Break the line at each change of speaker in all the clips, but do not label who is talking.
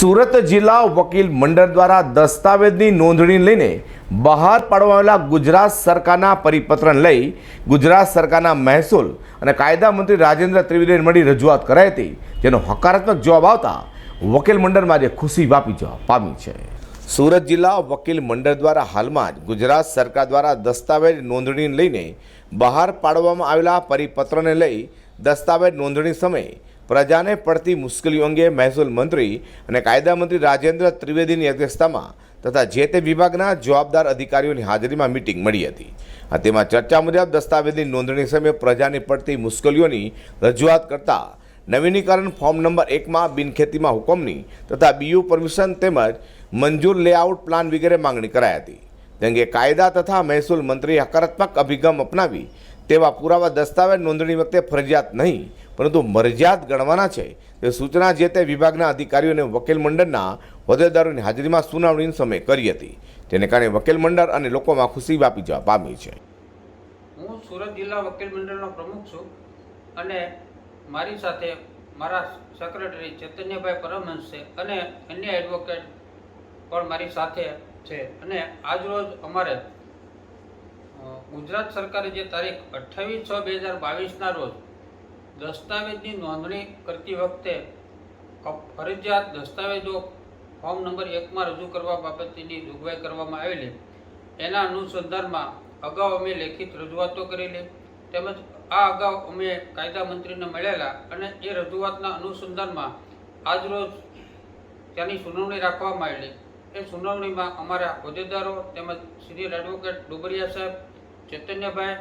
સુરત જિલ્લા વકીલ મંડળ દ્વારા દસ્તાવેજની નોંધણી લઈને બહાર પાડવામાં આવેલા ગુજરાત સરકારના પરિપત્રને લઈ ગુજરાત સરકારના મહેસૂલ અને કાયદા મંત્રી રાજેન્દ્ર ત્રિવેદીને મળી રજૂઆત કરાઈ હતી, જેનો હકારાત્મક જવાબ આવતા વકીલ મંડળમાં આજે ખુશી વાપી જવા પામી છે. સુરત જિલ્લા વકીલ મંડળ દ્વારા હાલમાં જ ગુજરાત સરકાર દ્વારા દસ્તાવેજ નોંધણીને લઈને બહાર પાડવામાં આવેલા પરિપત્રને લઈ દસ્તાવેજ નોંધણી સમયે પ્રજાને પડતી મુશ્કેલીઓ અંગે મહેસૂલ મંત્રી અને કાયદા મંત્રી રાજેન્દ્ર ત્રિવેદીની અધ્યક્ષતામાં તથા જે તે વિભાગના જવાબદાર અધિકારીઓની હાજરીમાં મિટિંગ મળી હતી. આ તેમાં ચર્ચા મુજબ દસ્તાવેજની નોંધણી સમયે પ્રજાને પડતી મુશ્કેલીઓની રજૂઆત કરતા નવીનીકરણ ફોર્મ નંબર એકમાં બિનખેતીમાં હુકમની તથા બીયુ પરમિશન તેમજ મંજૂર લેઆઉટ પ્લાન વગેરે માંગણી કરાઈ હતી. અંગે કાયદા તથા મહેસૂલ મંત્રીએ હકારાત્મક અભિગમ અપનાવી તેવા પુરાવા દસ્તાવેજ નોંધણી વખતે ફરજિયાત નહીં પરંતુ મરજિયાત ગણવાના છે. તે સૂચના જે તે વિભાગના અધિકારીઓ અને વકીલ મંડળના હોદ્દેદારોની હાજરીમાં સુનાવણીની સમયે કરી હતી. તેને કારણે વકીલ મંડળ અને લોકોમાં ખુશી વ્યાપી જવા પામી છે.
હું સુરત જિલ્લા વકીલ મંડળનો પ્રમુખ છું અને મારી સાથે મારા સેક્રેટરી ચૈતન્યભાઈ પરમહંસ છે અને અન્ય એડવોકેટ પણ મારી સાથે છે. અને આજરોજ અમારે ગુજરાત સરકારે જે તારીખ અઠ્ઠાવીસ છ બે હજાર બાવીસના રોજ દસ્તાવેજની નોંધણી કરતી વખતે ફરજિયાત દસ્તાવેજો ફોર્મ નંબર એકમાં રજૂ કરવા બાબતની જોગવાઈ કરવામાં આવેલી. એના અનુસંધાનમાં અગાઉ અમે લેખિત રજૂઆતો કરેલી તેમજ આ અગાઉ અમે કાયદા મંત્રીને મળેલા અને એ રજૂઆતના અનુસંધાનમાં આજરોજ ત્યાંની સુનાવણી રાખવામાં આવેલી. એ સુનાવણીમાં અમારા હોદ્દેદારો તેમજ સિનિયર એડવોકેટ ડુબરિયા સાહેબ, ચૈતન્યભાઈ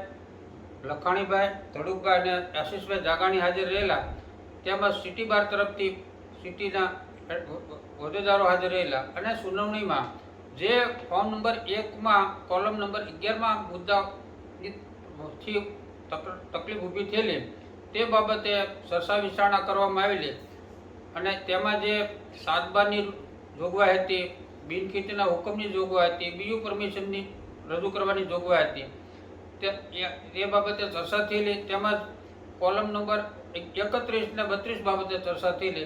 લખાણીભાઈ ધડુકભાઈ અને આશીષભાઈ જાગાણી હાજર રહેલા. તેમજ સિટી બાર તરફથી સિટીના હોદ્દેદારો હાજર રહેલા. અને સુનાવણીમાં જે ફોર્મ નંબર એકમાં કોલમ નંબર અગિયારમાં મુદ્દાથી તકલીફ ઊભી થયેલી, તે બાબતે સરસા વિચારણા કરવામાં આવેલી. અને તેમાં જે સાતબારની જોગવાઈ હતી, બિનખેતીના હુકમની જોગવાઈ હતી, બીયુ પરમિશનની રજૂ કરવાની જોગવાઈ હતી. એ- બાબતે ચર્ચા થયેલી. તેમજ કોલમ નંબર એકત્રીસ ને બત્રીસ બાબતે ચર્ચા થયેલી.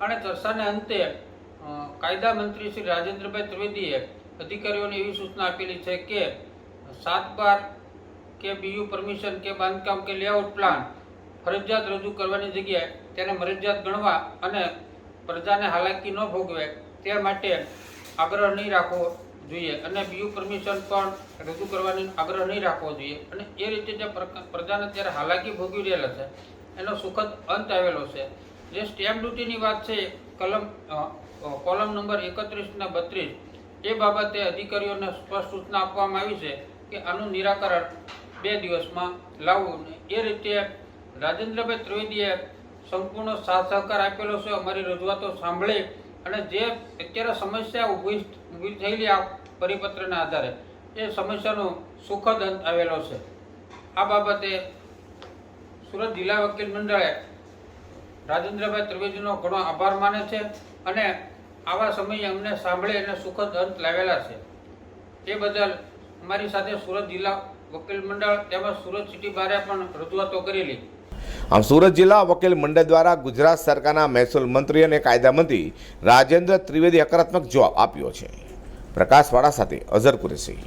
અને ચર્ચાને અંતે કાયદા મંત્રી શ્રી રાજેન્દ્રભાઈ ત્રિવેદીએ અધિકારીઓને એવી સૂચના આપેલી છે કે સાત બાર કે બીયુ પરમિશન કે બાંધકામ કે લેઆઉટ પ્લાન ફરજિયાત રજૂ કરવાની જગ્યાએ તેને મરજિયાત ગણવા અને પ્રજાને હાલાકી ન ભોગવે તે માટે આગ્રહ નહીં રાખવો. જોઈએ અને બીયુ પરમિશન પણ રજૂ કરવાની આગ્રહ નહીં રાખવો જોઈએ. અને એ રીતે જે પ્રજાને અત્યારે હાલાકી ભોગવી રહેલા છે, એનો સુખદ અંત આવેલો છે. જે સ્ટેમ્પ ડ્યુટીની વાત છે, કલમ કોલમ નંબર એકત્રીસ ને બત્રીસ, એ બાબતે અધિકારીઓને સ્પષ્ટ સૂચના આપવામાં આવી છે કે આનું નિરાકરણ બે દિવસમાં લાવવું એ રીતે રાજેન્દ્રભાઈ ત્રિવેદીએ સંપૂર્ણ સાથ સહકાર આપેલો છે. અમારી રજૂઆતો સાંભળી અને જે અત્યારે સમસ્યા ઊભી ઊભી થયેલી પરિપત્રના આધારે એ સમસ્યાનો સુખદ અંત આવેલો છે. આ બાબતે સુરત જિલ્લા વકીલ મંડળે રાજેન્દ્રભાઈ ત્રિવેદીનો ઘણો આભાર માને છે અને આવા સમયે અમને સાંભળી અને સુખદ અંત લાવેલા છે. એ બદલ અમારી સાથે સુરત જિલ્લા વકીલ મંડળ તેમજ સુરત સિટી બારે પણ રજૂઆતો કરેલી.
આમ સુરત જિલ્લા વકીલ મંડળ દ્વારા ગુજરાત સરકારના મહેસૂલ મંત્રી અને કાયદા મંત્રી રાજેન્દ્ર ત્રિવેદી હકારાત્મક જવાબ આપ્યો છે. પ્રકાશવાળા સાથે અઝર કુરેશી.